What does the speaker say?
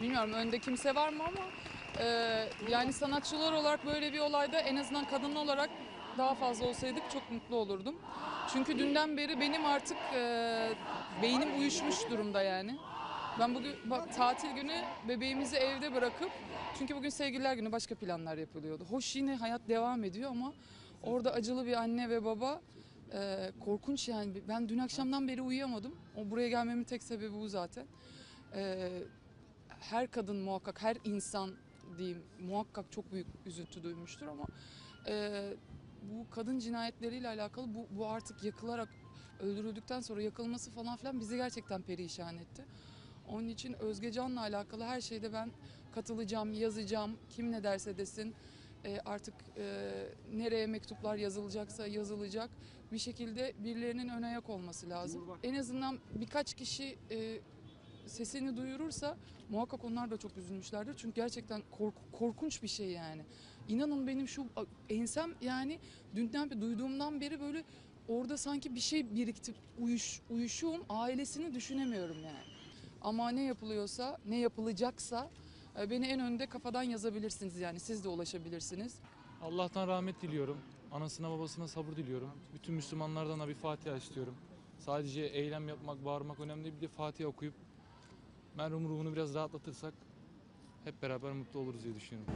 bilmiyorum önde kimse var mı ama e, yani sanatçılar olarak böyle bir olayda en azından kadın olarak daha fazla olsaydık çok mutlu olurdum. Çünkü dünden beri benim artık e, beynim uyuşmuş durumda yani. Ben bugün bak, tatil günü bebeğimizi evde bırakıp çünkü bugün sevgililer günü başka planlar yapılıyordu. Hoş yine hayat devam ediyor ama orada acılı bir anne ve baba e, korkunç yani. Ben dün akşamdan beri uyuyamadım. O buraya gelmemin tek sebebi bu zaten. E, her kadın muhakkak, her insan diyeyim muhakkak çok büyük üzüntü duymuştur ama e, bu kadın cinayetleriyle alakalı bu, bu artık yakılarak öldürüldükten sonra yakılması falan filan bizi gerçekten perişan etti. Onun için Özge Can'la alakalı her şeyde ben katılacağım, yazacağım. Kim ne derse desin. E, artık e, nereye mektuplar yazılacaksa yazılacak. Bir şekilde birilerinin ön ayak olması lazım. En azından birkaç kişi e, sesini duyurursa muhakkak onlar da çok üzülmüşlerdir. Çünkü gerçekten kork- korkunç bir şey yani. İnanın benim şu ensem yani dünden beri duyduğumdan beri böyle orada sanki bir şey birikti. Uyuş, uyuşuğum ailesini düşünemiyorum yani. Ama ne yapılıyorsa, ne yapılacaksa e, beni en önde kafadan yazabilirsiniz yani siz de ulaşabilirsiniz. Allah'tan rahmet diliyorum. Anasına babasına sabır diliyorum. Bütün Müslümanlardan da bir Fatiha istiyorum. Sadece eylem yapmak, bağırmak önemli değil. Bir de Fatiha okuyup merhum ruhunu biraz rahatlatırsak hep beraber mutlu oluruz diye düşünüyorum.